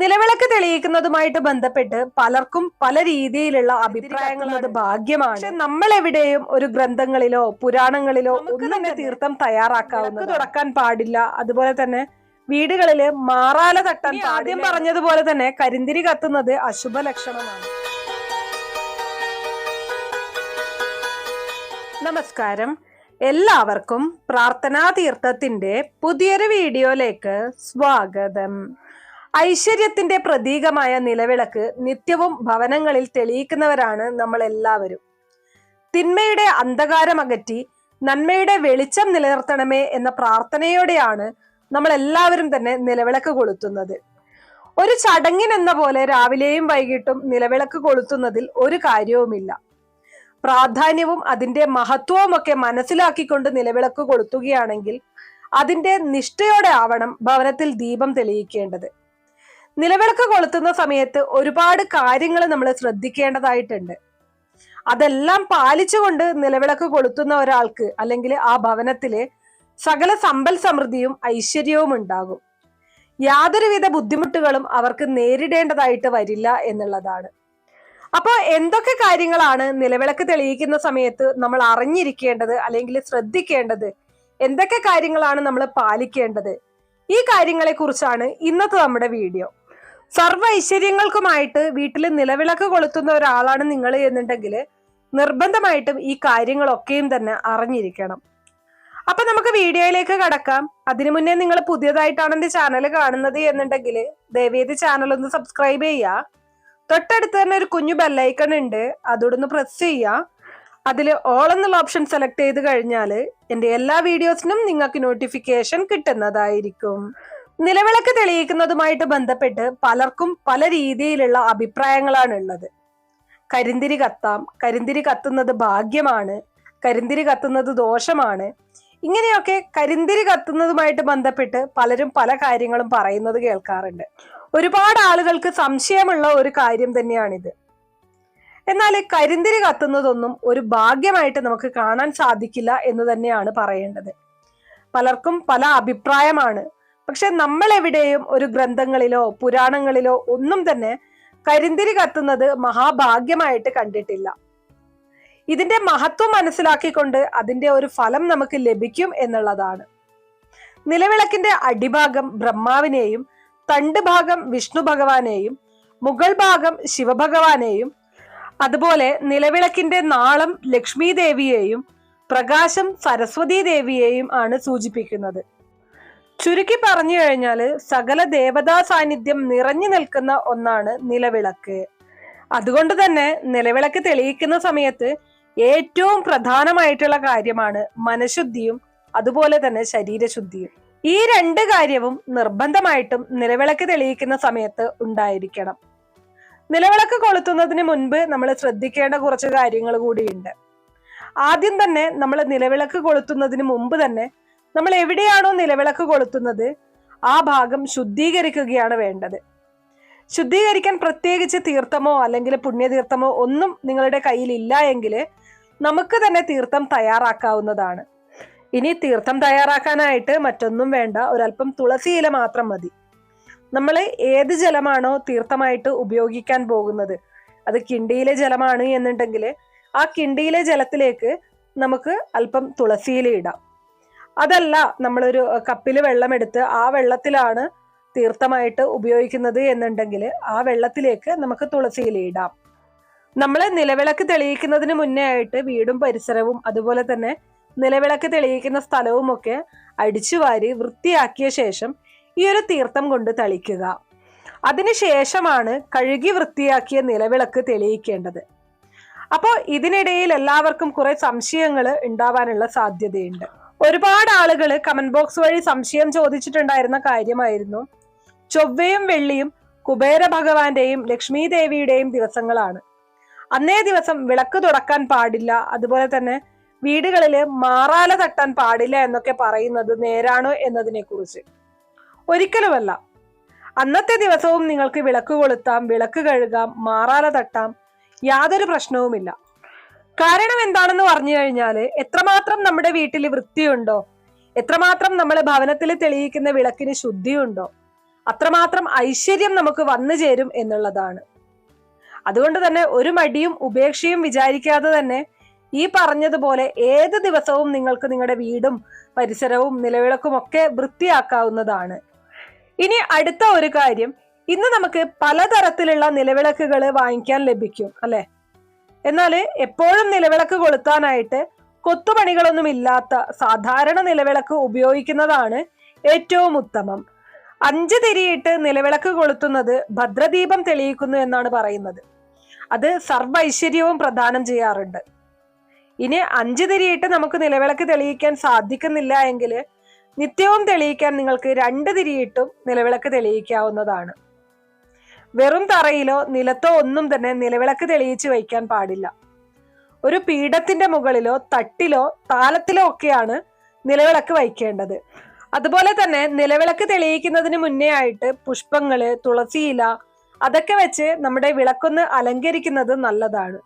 നിലവിളക്ക് തെളിയിക്കുന്നതുമായിട്ട് ബന്ധപ്പെട്ട് പലർക്കും പല രീതിയിലുള്ള അഭിപ്രായങ്ങൾ അത് ഭാഗ്യമാണ്. പക്ഷെ നമ്മൾ എവിടെയും ഒരു ഗ്രന്ഥങ്ങളിലോ പുരാണങ്ങളിലോ ഒന്നും തന്നെ തീർത്ഥം തയ്യാറാക്കാവുന്ന തുടക്കാൻ പാടില്ല. അതുപോലെ തന്നെ വീടുകളിൽ മാറാല തട്ടാൻ ആദ്യം പറഞ്ഞതുപോലെ തന്നെ കരിന്തിരി കത്തുന്നത് അശുഭ ലക്ഷണമാണ് നമസ്കാരം. എല്ലാവർക്കും പ്രാർത്ഥനാ തീർത്ഥത്തിന്റെ പുതിയൊരു വീഡിയോയിലേക്ക് സ്വാഗതം. ഐശ്വര്യത്തിന്റെ പ്രതീകമായ നിലവിളക്ക് നിത്യവും ഭവനങ്ങളിൽ തെളിയിക്കുന്നവരാണ് നമ്മൾ എല്ലാവരും തിന്മയുടെ അന്ധകാരം അകറ്റി നന്മയുടെ വെളിച്ചം നിലനിർത്തണമേ എന്ന പ്രാർത്ഥനയോടെയാണ് നമ്മൾ എല്ലാവരും തന്നെ നിലവിളക്ക് കൊളുത്തുന്നത്. ഒരു ചടങ്ങിനെന്ന പോലെ രാവിലെയും വൈകിട്ടും നിലവിളക്ക് കൊളുത്തുന്നതിൽ ഒരു കാര്യവുമില്ല. പ്രാധാന്യവും അതിന്റെ മഹത്വവും ഒക്കെ മനസ്സിലാക്കിക്കൊണ്ട് നിലവിളക്ക് കൊളുത്തുകയാണെങ്കിൽ അതിന്റെ നിഷ്ഠയോടെ ആവണം ഭവനത്തിൽ ദീപം തെളിയിക്കേണ്ടത്. നിലവിളക്ക് കൊളുത്തുന്ന സമയത്ത് ഒരുപാട് കാര്യങ്ങൾ നമ്മൾ ശ്രദ്ധിക്കേണ്ടതായിട്ടുണ്ട്. അതെല്ലാം പാലിച്ചുകൊണ്ട് നിലവിളക്ക് കൊളുത്തുന്ന ഒരാൾക്ക് അല്ലെങ്കിൽ ആ ഭവനത്തിൽ സകല സമ്പൽ സമൃദ്ധിയും ഐശ്വര്യവും ഉണ്ടാകും. യാതൊരുവിധ ബുദ്ധിമുട്ടുകളും അവർക്ക് നേരിടേണ്ടതായിട്ട് വരില്ല എന്നുള്ളതാണ്. അപ്പോൾ എന്തൊക്കെ കാര്യങ്ങളാണ് നിലവിളക്ക് തെളിയിക്കുന്ന സമയത്ത് നമ്മൾ അറിഞ്ഞിരിക്കേണ്ടത് അല്ലെങ്കിൽ ശ്രദ്ധിക്കേണ്ടത്? എന്തൊക്കെ കാര്യങ്ങളാണ് നമ്മൾ പാലിക്കേണ്ടത്? ഈ കാര്യങ്ങളെ കുറിച്ചാണ് ഇന്നത്തെ നമ്മുടെ വീഡിയോ. സർവ ഐശ്വര്യങ്ങൾക്കുമായിട്ട് വീട്ടിൽ നിലവിളക്ക് കൊളുത്തുന്ന ഒരാളാണ് നിങ്ങൾ എന്നുണ്ടെങ്കിൽ നിർബന്ധമായിട്ടും ഈ കാര്യങ്ങളൊക്കെയും തന്നെ അറിഞ്ഞിരിക്കണം. അപ്പൊ നമുക്ക് വീഡിയോയിലേക്ക് കടക്കാം. അതിനു മുന്നേ നിങ്ങൾ പുതിയതായിട്ടാണ് എന്റെ ചാനൽ കാണുന്നത് എന്നുണ്ടെങ്കിൽ ദയവേദി ചാനൽ ഒന്ന് സബ്സ്ക്രൈബ് ചെയ്യുക. തൊട്ടടുത്ത് തന്നെ ഒരു കുഞ്ഞു ബെല്ലൈക്കൺ ഉണ്ട്. അതോടൊന്ന് പ്രസ് ചെയ്യുക. അതിൽ ഓൾ എന്നുള്ള ഓപ്ഷൻ സെലക്ട് ചെയ്ത് കഴിഞ്ഞാൽ എന്റെ എല്ലാ വീഡിയോസിനും നിങ്ങൾക്ക് നോട്ടിഫിക്കേഷൻ കിട്ടുന്നതായിരിക്കും. നിലവിളക്ക് തെളിയിക്കുന്നതുമായിട്ട് ബന്ധപ്പെട്ട് പലർക്കും പല രീതിയിലുള്ള അഭിപ്രായങ്ങളാണ് ഉള്ളത്. കരിന്തിരി കത്താം കരിന്തിരി കത്തുന്നത് ഭാഗ്യമാണ് കരിന്തിരി കത്തുന്നത് ദോഷമാണ്. ഇങ്ങനെയൊക്കെ കരിന്തിരി കത്തുന്നതുമായിട്ട് ബന്ധപ്പെട്ട് പലരും പല കാര്യങ്ങളും പറയുന്നത് കേൾക്കാറുണ്ട്. ഒരുപാട് ആളുകൾക്ക് സംശയമുള്ള ഒരു കാര്യം തന്നെയാണിത്. എന്നാൽ കരിന്തിരി കത്തുന്നതൊന്നും ഒരു ഭാഗ്യമായിട്ട് നമുക്ക് കാണാൻ സാധിക്കില്ല എന്ന് തന്നെയാണ് പറയേണ്ടത്. പലർക്കും പല അഭിപ്രായമാണ് പക്ഷെ നമ്മൾ എവിടെയും ഒരു ഗ്രന്ഥങ്ങളിലോ പുരാണങ്ങളിലോ ഒന്നും തന്നെ കരിന്തിരി കത്തുന്നത് മഹാഭാഗ്യമായിട്ട് കണ്ടിട്ടില്ല. ഇതിന്റെ മഹത്വം മനസ്സിലാക്കിക്കൊണ്ട് അതിന്റെ ഒരു ഫലം നമുക്ക് ലഭിക്കും എന്നുള്ളതാണ്. നിലവിളക്കിന്റെ അടിഭാഗം ബ്രഹ്മാവിനെയും തണ്ട് ഭാഗം വിഷ്ണു ഭഗവാനെയും മുഗൾ ഭാഗം ശിവഭഗവാനെയും അതുപോലെ നിലവിളക്കിന്റെ നാളം ലക്ഷ്മി ദേവിയെയും പ്രകാശം സരസ്വതി ദേവിയെയും ആണ് സൂചിപ്പിക്കുന്നത്. ചുരുക്കി പറഞ്ഞു കഴിഞ്ഞാൽ സകല ദേവതാ സാന്നിധ്യം നിറഞ്ഞു നിൽക്കുന്ന ഒന്നാണ് നിലവിളക്ക്. അതുകൊണ്ട് തന്നെ നിലവിളക്ക് തെളിയിക്കുന്ന സമയത്ത് ഏറ്റവും പ്രധാനമായിട്ടുള്ള കാര്യമാണ് മനഃശുദ്ധിയും അതുപോലെ തന്നെ ശരീരശുദ്ധിയും. ഈ രണ്ട് കാര്യവും നിർബന്ധമായിട്ടും നിലവിളക്ക് തെളിയിക്കുന്ന സമയത്ത് ഉണ്ടായിരിക്കണം. നിലവിളക്ക് കൊളുത്തുന്നതിന് മുൻപ് നമ്മൾ ശ്രദ്ധിക്കേണ്ട കുറച്ച് കാര്യങ്ങൾ കൂടിയുണ്ട്. ആദ്യം തന്നെ നമ്മൾ നിലവിളക്ക് കൊളുത്തുന്നതിന് മുമ്പ് തന്നെ നമ്മൾ എവിടെയാണോ നിലവിളക്ക് കൊളുത്തുന്നത് ആ ഭാഗം ശുദ്ധീകരിക്കുകയാണ് വേണ്ടത്. ശുദ്ധീകരിക്കാൻ പ്രത്യേകിച്ച് തീർത്ഥമോ അല്ലെങ്കിൽ പുണ്യതീർത്ഥമോ ഒന്നും നിങ്ങളുടെ കയ്യിൽ ഇല്ല എങ്കിൽ നമുക്ക് തന്നെ തീർത്ഥം തയ്യാറാക്കാവുന്നതാണ്. ഇനി തീർത്ഥം തയ്യാറാക്കാനായിട്ട് മറ്റൊന്നും വേണ്ട. ഒരല്പം തുളസി ഇല മാത്രം മതി. നമ്മൾ ഏത് ജലമാണോ തീർത്ഥമായിട്ട് ഉപയോഗിക്കാൻ പോകുന്നത്? അത് കിണ്ടിയിലെ ജലമാണ് എന്നുണ്ടെങ്കിൽ ആ കിണ്ടിയിലെ ജലത്തിലേക്ക് നമുക്ക് അല്പം തുളസിയില ഇടാം. അതല്ല നമ്മളൊരു കപ്പിൽ വെള്ളമെടുത്ത് ആ വെള്ളത്തിലാണ് തീർത്ഥമായിട്ട് ഉപയോഗിക്കുന്നത് എന്നുണ്ടെങ്കിൽ ആ വെള്ളത്തിലേക്ക് നമുക്ക് തുളസിയില ഇടാം. നമ്മൾ നിലവിളക്ക് തെളിയിക്കുന്നതിന് മുന്നേ ആയിട്ട് വീടും പരിസരവും അതുപോലെ തന്നെ നിലവിളക്ക് തെളിയിക്കുന്ന സ്ഥലവും ഒക്കെ അടിച്ചുവാരി വൃത്തിയാക്കിയ ശേഷം ഈ ഒരു തീർത്ഥം കൊണ്ട് തളിക്കുക. അതിനുശേഷമാണ് കഴുകി വൃത്തിയാക്കിയ നിലവിളക്ക് തെളിയിക്കേണ്ടത്. അപ്പോൾ ഇതിനിടയിൽ എല്ലാവർക്കും കുറെ സംശയങ്ങൾ ഉണ്ടാവാനുള്ള സാധ്യതയുണ്ട്. ഒരുപാട് ആളുകൾ കമന്റ് ബോക്സ് വഴി സംശയം ചോദിച്ചിട്ടുണ്ടായിരുന്ന കാര്യമായിരുന്നു. ചൊവ്വയും വെള്ളിയും കുബേര ഭഗവാന്റെയും ലക്ഷ്മി ദേവിയുടെയും ദിവസങ്ങളാണ്. അന്നേ ദിവസം വിളക്ക് തുടക്കാൻ പാടില്ല. അതുപോലെ തന്നെ വീടുകളിൽ മാറാല തട്ടാൻ പാടില്ല എന്നൊക്കെ പറയുന്നത് നേരാണോ എന്നതിനെ കുറിച്ച് ഒരിക്കലുമല്ല. അന്നത്തെ ദിവസവും നിങ്ങൾക്ക് വിളക്ക് കൊളുത്താം വിളക്ക് കഴുകാം മാറാല തട്ടാം യാതൊരു പ്രശ്നവുമില്ല. കാരണം എന്താണെന്ന് പറഞ്ഞു കഴിഞ്ഞാൽ എത്രമാത്രം നമ്മുടെ വീട്ടിൽ വൃത്തിയുണ്ടോ എത്രമാത്രം നമ്മൾ ഭവനത്തിൽ തെളിയിക്കുന്ന വിളക്കിന് ശുദ്ധിയുണ്ടോ അത്രമാത്രം ഐശ്വര്യം നമുക്ക് വന്നു ചേരും എന്നുള്ളതാണ്. അതുകൊണ്ട് തന്നെ ഒരു മടിയും ഉപേക്ഷയും വിചാരിക്കാതെ തന്നെ ഈ പറഞ്ഞതുപോലെ ഏത് ദിവസവും നിങ്ങൾക്ക് നിങ്ങളുടെ വീടും പരിസരവും നിലവിളക്കും ഒക്കെ വൃത്തിയാക്കാവുന്നതാണ്. ഇനി അടുത്ത ഒരു കാര്യം ഇന്ന് നമുക്ക് പലതരത്തിലുള്ള നിലവിളക്കുകൾ വാങ്ങിക്കാൻ ലഭിക്കും അല്ലെ? എന്നാൽ എപ്പോഴും നിലവിളക്ക് കൊളുത്താനായിട്ട് കൊത്തുപണികളൊന്നും ഇല്ലാത്ത സാധാരണ നിലവിളക്ക് ഉപയോഗിക്കുന്നതാണ് ഏറ്റവും ഉത്തമം. അഞ്ച് തിരിയിട്ട് നിലവിളക്ക് കൊളുത്തുന്നത് ഭദ്രദീപം തെളിയിക്കുന്നു എന്നാണ് പറയുന്നത്. അത് സർവൈശ്വര്യവും പ്രദാനം ചെയ്യാറുണ്ട്. ഇനി അഞ്ച് തിരിയിട്ട് നമുക്ക് നിലവിളക്ക് തെളിയിക്കാൻ സാധിക്കുന്നില്ല എങ്കിൽ നിത്യവും തെളിയിക്കാൻ നിങ്ങൾക്ക് രണ്ട് തിരിയിട്ടും നിലവിളക്ക് തെളിയിക്കാവുന്നതാണ്. വെറും തറയിലോ നിലത്തോ ഒന്നും തന്നെ നിലവിളക്ക് തെളിയിച്ച് വയ്ക്കാൻ പാടില്ല. ഒരു പീഠത്തിന്റെ മുകളിലോ തട്ടിലോ താലത്തിലോ ഒക്കെയാണ് നിലവിളക്ക് വയ്ക്കേണ്ടത്. അതുപോലെ തന്നെ നിലവിളക്ക് തെളിയിക്കുന്നതിന് മുന്നേ ആയിട്ട് പുഷ്പങ്ങൾ തുളസിയില അതൊക്കെ വെച്ച് നമ്മുടെ വിളക്കൊന്ന് അലങ്കരിക്കുന്നത് നല്ലതാണ്.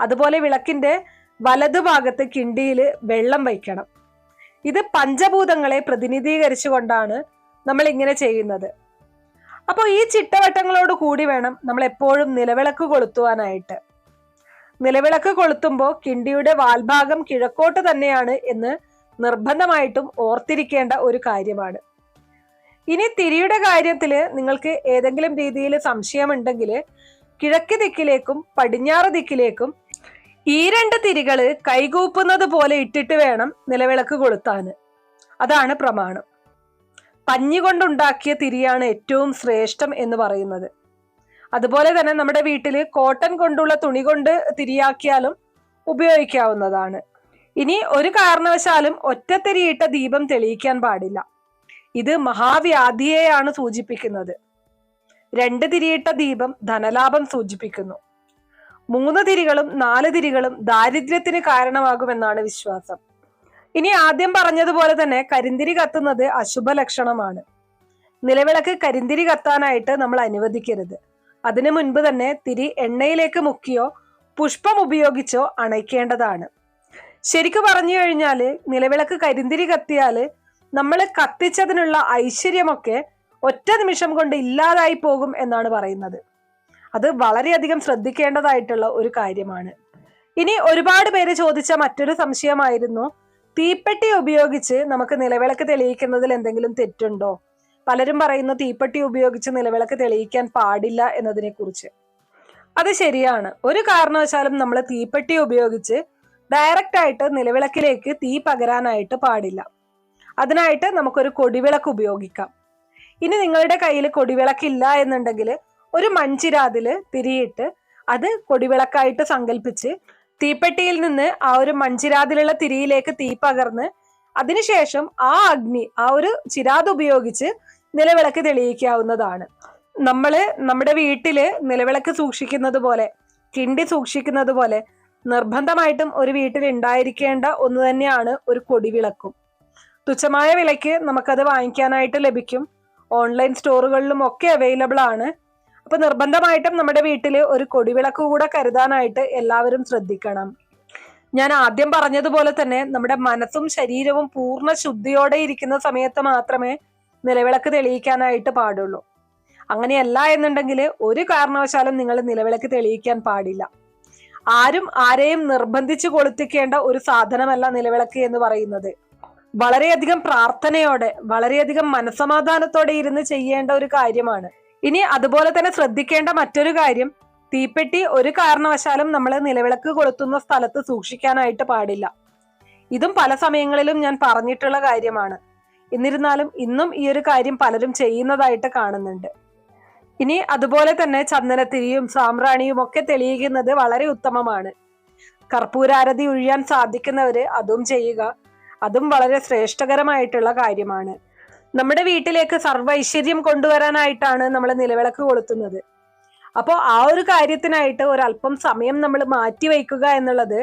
അതുപോലെ വിളക്കിന്റെ വലതുഭാഗത്ത് കിണ്ടിയിൽ വെള്ളം വയ്ക്കണം. ഇത് പഞ്ചഭൂതങ്ങളെ പ്രതിനിധീകരിച്ചുകൊണ്ടാണ് നമ്മൾ ഇങ്ങനെ ചെയ്യുന്നത്. അപ്പോൾ ഈ ചിട്ടവട്ടങ്ങളോട് കൂടി വേണം നമ്മൾ എപ്പോഴും നിലവിളക്ക് കൊളുത്തുവാനായിട്ട്. നിലവിളക്ക് കൊളുത്തുമ്പോൾ കിണ്ടിയുടെ വാൽഭാഗം കിഴക്കോട്ട് തന്നെയാണ് എന്ന് നിർബന്ധമായിട്ടും ഓർത്തിരിക്കേണ്ട ഒരു കാര്യമാണ്. ഇനി തിരിയുടെ കാര്യത്തിൽ നിങ്ങൾക്ക് ഏതെങ്കിലും രീതിയിൽ സംശയമുണ്ടെങ്കിൽ കിഴക്ക് ദിക്കിലേക്കും പടിഞ്ഞാറ് ദിക്കിലേക്കും ഈ രണ്ട് തിരികൾ കൈകൂപ്പുന്നത് പോലെ ഇട്ടിട്ട് വേണം നിലവിളക്ക് കൊളുത്താൻ. അതാണ് പ്രമാണം. പഞ്ഞി കൊണ്ടുണ്ടാക്കിയ തിരിയാണ് ഏറ്റവും ശ്രേഷ്ഠം എന്ന് പറയുന്നത്. അതുപോലെ തന്നെ നമ്മുടെ വീട്ടിൽ കോട്ടൺ കൊണ്ടുള്ള തുണി കൊണ്ട് തിരിയാക്കിയാലും ഉപയോഗിക്കാവുന്നതാണ്. ഇനി ഒരു കാരണവശാലും ഒറ്റത്തിരിയിട്ട ദീപം തെളിയിക്കാൻ പാടില്ല. ഇത് മഹാവ്യാധിയെയാണ് സൂചിപ്പിക്കുന്നത്. രണ്ട് തിരിയിട്ട ദീപം ധനലാഭം സൂചിപ്പിക്കുന്നു. മൂന്ന് തിരികളും നാല് തിരികളും ദാരിദ്ര്യത്തിന് കാരണമാകുമെന്നാണ് വിശ്വാസം. ഇനി ആദ്യം പറഞ്ഞതുപോലെ തന്നെ കരിന്തിരി കത്തുന്നത് അശുഭ ലക്ഷണമാണ്. നിലവിളക്ക് കരിന്തിരി കത്താനായിട്ട് നമ്മൾ അനുവദിക്കരുത്. അതിനു മുൻപ് തന്നെ തിരി എണ്ണയിലേക്ക് മുക്കിയോ പുഷ്പം ഉപയോഗിച്ചോ അണയ്ക്കേണ്ടതാണ്. ശരിക്കു പറഞ്ഞു കഴിഞ്ഞാൽ നിലവിളക്ക് കരിന്തിരി കത്തിയാൽ നമ്മൾ കത്തിച്ചതിനുള്ള ഐശ്വര്യമൊക്കെ ഒറ്റ നിമിഷം കൊണ്ട് ഇല്ലാതായി പോകും എന്നാണ് പറയുന്നത്. അത് വളരെയധികം ശ്രദ്ധിക്കേണ്ടതായിട്ടുള്ള ഒരു കാര്യമാണ്. ഇനി ഒരുപാട് പേര് ചോദിച്ച മറ്റൊരു സംശയമായിരുന്നു തീപ്പെട്ടി ഉപയോഗിച്ച് നമുക്ക് നിലവിളക്ക് തെളിയിക്കുന്നതിൽ എന്തെങ്കിലും തെറ്റുണ്ടോ? പലരും പറയുന്ന തീപ്പെട്ടി ഉപയോഗിച്ച് നിലവിളക്ക് തെളിയിക്കാൻ പാടില്ല എന്നതിനെ കുറിച്ച് അത് ശരിയാണ്. ഒരു കാരണവശാലും നമ്മൾ തീപ്പെട്ടി ഉപയോഗിച്ച് ഡയറക്റ്റ് ആയിട്ട് നിലവിളക്കിലേക്ക് തീ പകരാനായിട്ട് പാടില്ല. അതിനായിട്ട് നമുക്കൊരു കൊടിവിളക്ക് ഉപയോഗിക്കാം. ഇനി നിങ്ങളുടെ കയ്യിൽ കൊടിവിളക്കില്ല എന്നുണ്ടെങ്കിൽ ഒരു മൺചിരാതിൽ തിരിയിട്ട് അത് കൊടിവിളക്കായിട്ട് സങ്കല്പിച്ച് തീപ്പെട്ടിയിൽ നിന്ന് ആ ഒരു മൺചിരാതിലുള്ള തിരിയിലേക്ക് തീ പകർന്ന് അതിനുശേഷം ആ അഗ്നി ആ ഒരു ചിരാത് ഉപയോഗിച്ച് നിലവിളക്ക് തെളിയിക്കാവുന്നതാണ്. നമ്മൾ നമ്മുടെ വീട്ടിൽ നിലവിളക്ക് സൂക്ഷിക്കുന്നത് പോലെ കിണ്ടി സൂക്ഷിക്കുന്നത് പോലെ നിർബന്ധമായിട്ടും ഒരു വീട്ടിൽ ഉണ്ടായിരിക്കേണ്ട ഒന്ന് തന്നെയാണ് ഒരു കൊടിവിളക്കും. തുച്ഛമായ വിലയ്ക്ക് നമുക്കത് വാങ്ങിക്കാനായിട്ട് ലഭിക്കും. ഓൺലൈൻ സ്റ്റോറുകളിലും ഒക്കെ അവൈലബിൾ ആണ്. അപ്പൊ നിർബന്ധമായിട്ടും നമ്മുടെ വീട്ടിൽ ഒരു കൊടിവിളക്ക് കൂടെ കരുതാനായിട്ട് എല്ലാവരും ശ്രദ്ധിക്കണം. ഞാൻ ആദ്യം പറഞ്ഞതുപോലെ തന്നെ നമ്മുടെ മനസ്സും ശരീരവും പൂർണ ശുദ്ധിയോടെ ഇരിക്കുന്ന സമയത്ത് മാത്രമേ നിലവിളക്ക് തെളിയിക്കാനായിട്ട് പാടുള്ളൂ. അങ്ങനെയല്ല എന്നുണ്ടെങ്കിൽ ഒരു കാരണവശാലും നിങ്ങൾ നിലവിളക്ക് തെളിയിക്കാൻ പാടില്ല. ആരും ആരെയും നിർബന്ധിച്ചു കൊളുത്തിക്കേണ്ട ഒരു സാധനമല്ല നിലവിളക്ക് എന്ന് പറയുന്നത്. വളരെയധികം പ്രാർത്ഥനയോടെ വളരെയധികം മനസമാധാനത്തോടെ ഇരുന്ന് ചെയ്യേണ്ട ഒരു കാര്യമാണ്. ഇനി അതുപോലെ തന്നെ ശ്രദ്ധിക്കേണ്ട മറ്റൊരു കാര്യം തീപ്പെട്ടി ഒരു കാരണവശാലും നമ്മൾ നിലവിളക്ക് കൊളുത്തുന്ന സ്ഥലത്ത് സൂക്ഷിക്കാനായിട്ട് പാടില്ല. ഇതും പല സമയങ്ങളിലും ഞാൻ പറഞ്ഞിട്ടുള്ള കാര്യമാണ്. എന്നിരുന്നാലും ഇന്നും ഈ ഒരു കാര്യം പലരും ചെയ്യുന്നതായിട്ട് കാണുന്നുണ്ട്. ഇനി അതുപോലെ തന്നെ ചന്ദനത്തിരിയും സാമ്രാണിയും ഒക്കെ തെളിയിക്കുന്നത് വളരെ ഉത്തമമാണ്. കർപ്പൂരാരതി ഒഴിയാൻ സാധിക്കുന്നവര് അതും ചെയ്യുക അതും വളരെ ശ്രേഷ്ഠകരമായിട്ടുള്ള കാര്യമാണ്. നമ്മുടെ വീട്ടിലേക്ക് സർവൈശ്വര്യം കൊണ്ടുവരാനായിട്ടാണ് നമ്മൾ നിലവിളക്ക് കൊളുത്തുന്നത്. അപ്പോൾ ആ ഒരു കാര്യത്തിനായിട്ട് ഒരല്പം സമയം നമ്മൾ മാറ്റി വയ്ക്കുക എന്നുള്ളത്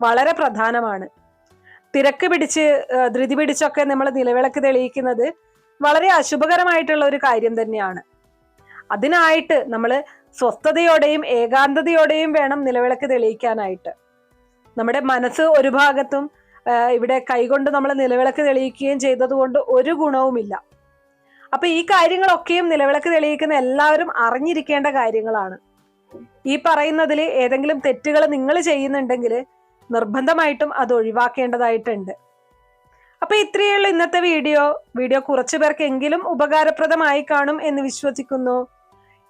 വളരെ പ്രധാനമാണ്. തിരക്ക് പിടിച്ച് ധൃതി പിടിച്ചൊക്കെ നമ്മൾ നിലവിളക്ക് തെളിയിക്കുന്നത് വളരെ അശുഭകരമായിട്ടുള്ള ഒരു കാര്യം തന്നെയാണ്. അതിനായിട്ട് നമ്മൾ സ്വസ്ഥതയോടെയും ഏകാന്തതയോടെയും വേണം നിലവിളക്ക് തെളിയിക്കാനായിട്ട്. നമ്മുടെ മനസ്സ് ഒരു ഭാഗത്തും ഇവിടെ കൈകൊണ്ട് നമ്മൾ നിലവിളക്ക് തെളിയിക്കുകയും ചെയ്തതുകൊണ്ട് ഒരു ഗുണവുമില്ല. അപ്പൊ ഈ കാര്യങ്ങളൊക്കെയും നിലവിളക്ക് തെളിയിക്കുന്ന എല്ലാവരും അറിഞ്ഞിരിക്കേണ്ട കാര്യങ്ങളാണ്. ഈ പറയുന്നതിൽ ഏതെങ്കിലും തെറ്റുകൾ നിങ്ങൾ ചെയ്യുന്നുണ്ടെങ്കിൽ നിർബന്ധമായിട്ടും അത് ഒഴിവാക്കേണ്ടതായിട്ടുണ്ട്. അപ്പൊ ഇത്രയുള്ള ഇന്നത്തെ വീഡിയോ. വീഡിയോ കുറച്ചു പേർക്കെങ്കിലും ഉപകാരപ്രദമായി കാണും എന്ന് വിശ്വസിക്കുന്നു.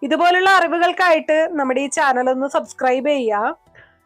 ഇതുപോലുള്ള അറിവുകൾക്കായിട്ട് നമ്മുടെ ഈ ചാനൽ ഒന്ന് സബ്സ്ക്രൈബ് ചെയ്യുക.